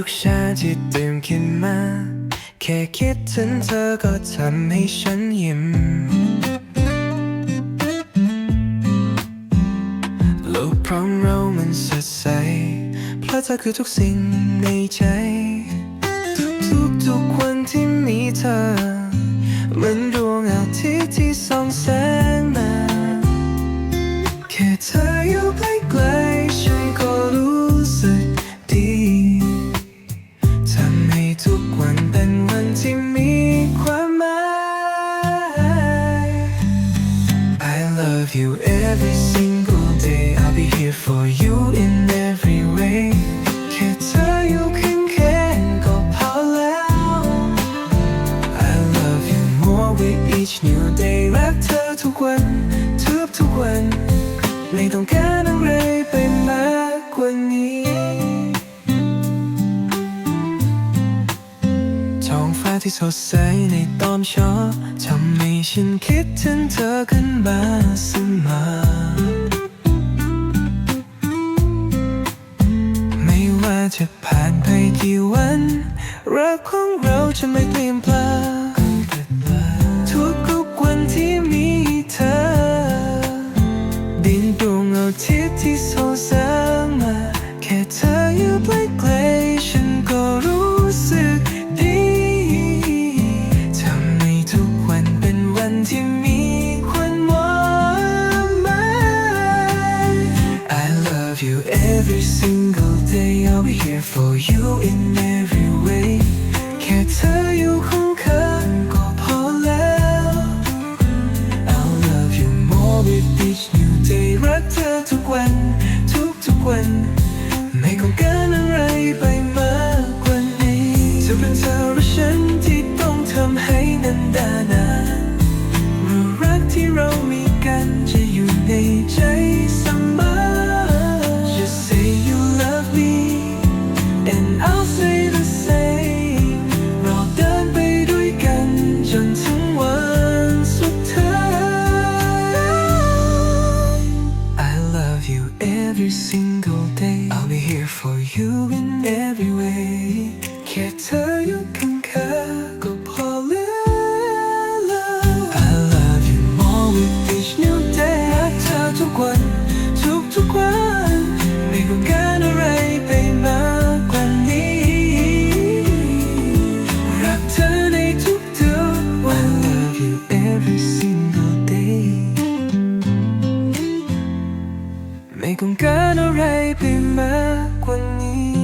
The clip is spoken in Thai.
ทุกชาที่ตื่มกินมา แค่คิดถึงเธอก็ทำให้ฉันยิ้มโลกพร้อมเรามันสดใส เพราะเธอคือทุกสิ่งในใจ here for you in every way แค่เธออยู่ข้างๆก็พอแล้ว I love you more with each new day รักเธอทุกวันทุกทุกวัน ไม่ต้องการอะไรไปมากกว่านี้ท้องฟ้าที่สดใสในตอนเช้าทำให้ฉันคิดถึงเธอขึ้นมาเสมอ จะผ่านไปกี่วัน รักของเราจะไม่เปลี่ยนแปลงทุกทุกๆวันที่มีเธอ ดินดวงอาทิตย์ที่ส่องแสงมาแค่เธอ in every way แค่เธออยู่ข้างๆก็พอแล้ว I'll love you more with each new day รักเธอทุกวัน ทุกทุกๆวัน ไม่ต้องการอะไรไปมากกว่านี้จะเป็นเธอหรือฉันที่ต้องทำให้นันดานานรู้รักที่เรามีกันจะอยู่ในใจ every single day. I'll be here for you in every way. Can't tell you ต้องการอะไรไปมากกว่านี้